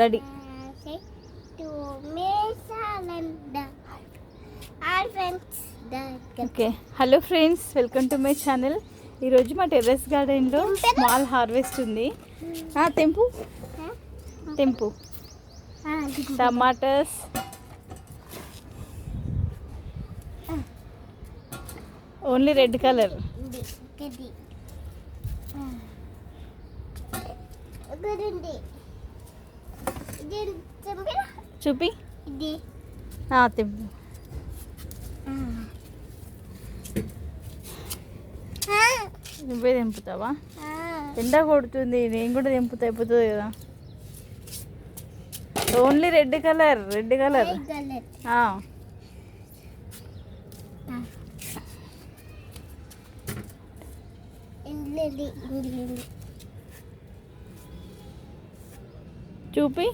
Ready. Okay. Hello friends welcome to my channel. ఈరోజు మా terrace గార్డెన్లో స్మాల్ హార్వెస్ట్ ఉంది. తెంపు. తెంపు. టమాటాస్. Only red colour. చూపి. ఇది. ఆ, తెంపు. నువ్వే తెంపుతావా? ఎండ కొడుతుంది నేను కూడా తెంపుతా అయిపోతుంది కదా. Only red colour red colour చూపి.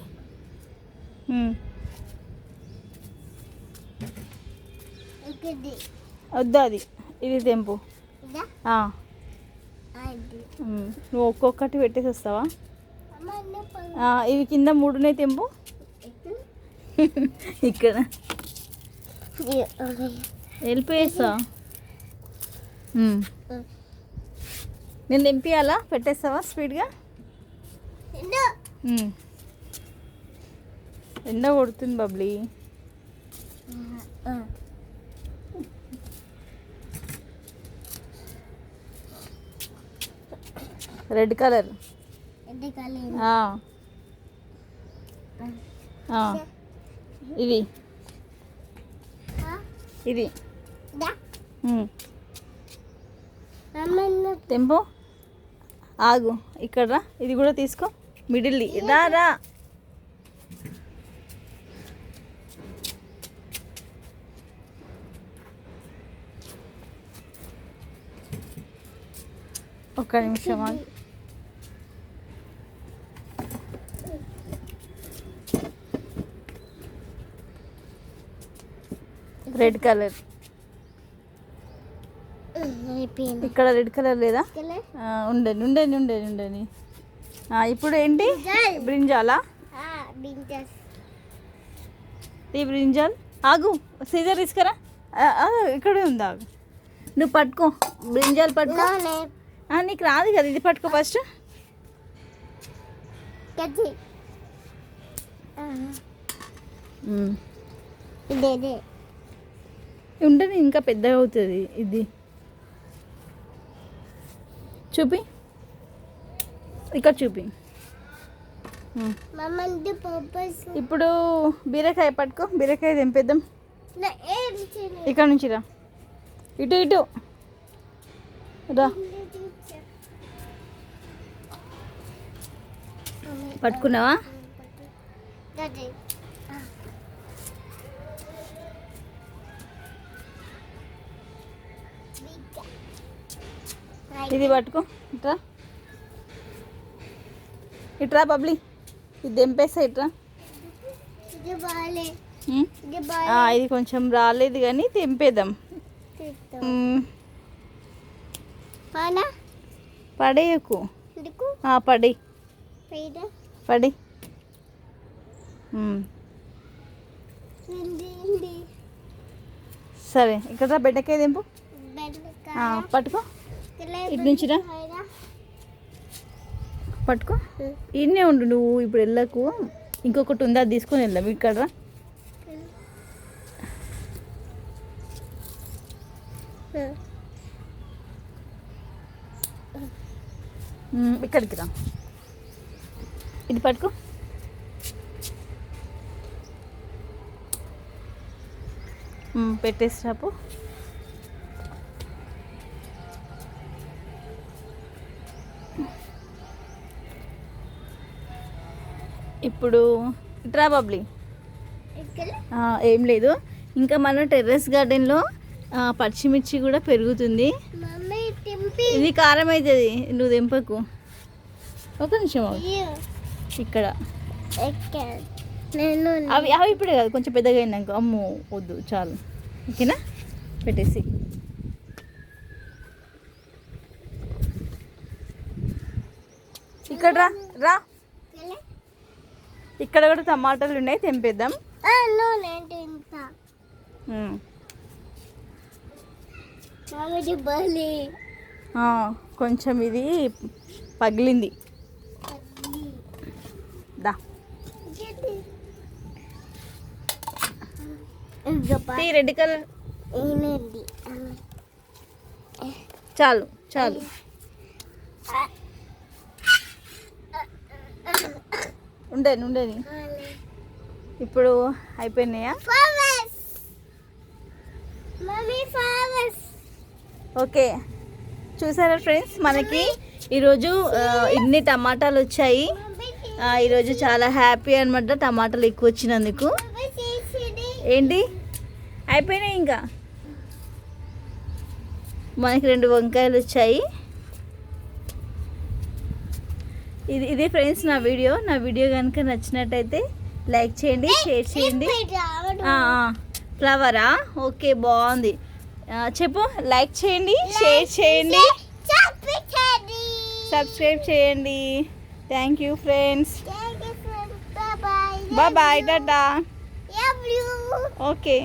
వద్దా అది. ఇది తెంపు. నువ్వు ఒక్కొక్కటి పెట్టేసి వస్తావా? ఇవి కింద మూడునే తెంపు. ఇక్కడ. వెళ్ళిపోయేస్తా. నేను తెంపియాలా? పెట్టేస్తావా స్పీడ్గా. ఎండ కొడుతుంది బబ్లీ. రెడ్ కలర్ ఇది ఇది తెంపు. ఆగు. ఇక్కడ రా. ఇది కూడా తీసుకో. మిడిల్ది రా రా. ఒక్క నిమిషం ఆగు. రెడ్ కలర్ ఇక్కడ రెడ్ కలర్ లేదా? ఉండని ఉండని ఉండని ఉండని ఇప్పుడు ఏంటి? బ్రింజాల్. ఈ బ్రింజాల్. ఆగు సీజర్ తీసుకురా. ఇక్కడే ఉంది? ఆగు. నువ్వు పట్టుకో బ్రింజాల్ పట్టుకో. నీకు రాదు కదా ఇది పట్టుకో ఫస్ట్ ఉండని ఇంకా పెద్దగా అవుతుంది ఇది. చూపి. ఇక్కడ చూపి. ఇప్పుడు బీరకాయ పట్టుకో బీరకాయ తెంపేద్దాం. ఇక్కడ నుంచి రా. ఇటు ఇటు. రా. పట్టుకున్నావా? ఇది పట్టుకో. ఇట్రా. ఇట్రా పబ్లి ఇది తెంపేస్తా ఇట్రా. ఇది కొంచెం రాలేదు కానీ తెంపేద్దాం. పడేయకు. పడి పడి. సరే ఇక్కడ రా, బెండకాయ బెండకాయ. పట్టుకో. ఇటు నుంచి. పట్టుకో. ఇన్నే ఉండు నువ్వు ఇప్పుడు వెళ్ళకు. ఇంకొకటి ఉందా అది తీసుకొని వెళ్దాం. ఇక్కడ రా. ఇక్కడికి రా. ఇది పట్టుకో. ఉమ్, పెట్టేసి రాపు. ఇప్పుడు ఇట్రా బబ్లీ. ఏం లేదు. ఇంకా మన టెర్రస్ గార్డెన్లో పచ్చిమిర్చి కూడా పెరుగుతుంది. ఇది కారం అవుతుంది నువ్వు తెంపకు. ఒక నిమిషం. ఇక్కడ. నేను అవి అవి ఇప్పుడే కాదు కొంచెం పెద్దగా అయినాక అమ్ము వద్దు చాలు. ఓకేనా? పెట్టేసి. ఇక్కడ రా రా. ఇక్కడ కూడా టమాటాలు ఉన్నాయి తెంపేద్దాం. కొంచెం ఇది పగిలింది దా ఈ రెడ్ కలర్. చాలు చాలు. ఉండేది ఉండేది. ఇప్పుడు అయిపోయినాయా? ఓకే. చూసారా ఫ్రెండ్స్ మనకి ఈరోజు ఇన్ని టమాటాలు వచ్చాయి. ఈరోజు చాలా హ్యాపీ అనమాట టమాటాలు ఎక్కువ వచ్చినందుకు. ఏంటి? అయిపోయినాయి ఇంకా? మనకి రెండు వంకాయలు వచ్చాయి. ఇది ఇది ఫ్రెండ్స్ నా వీడియో. నా వీడియో కనుక నచ్చినట్టయితే లైక్ చేయండి షేర్ చేయండి. ఫ్లవరా? ఓకే బాగుంది. చెప్పు లైక్ చేయండి షేర్ చేయండి. సబ్స్క్రైబ్ చేయండి. Thank you friends bye bye tata okay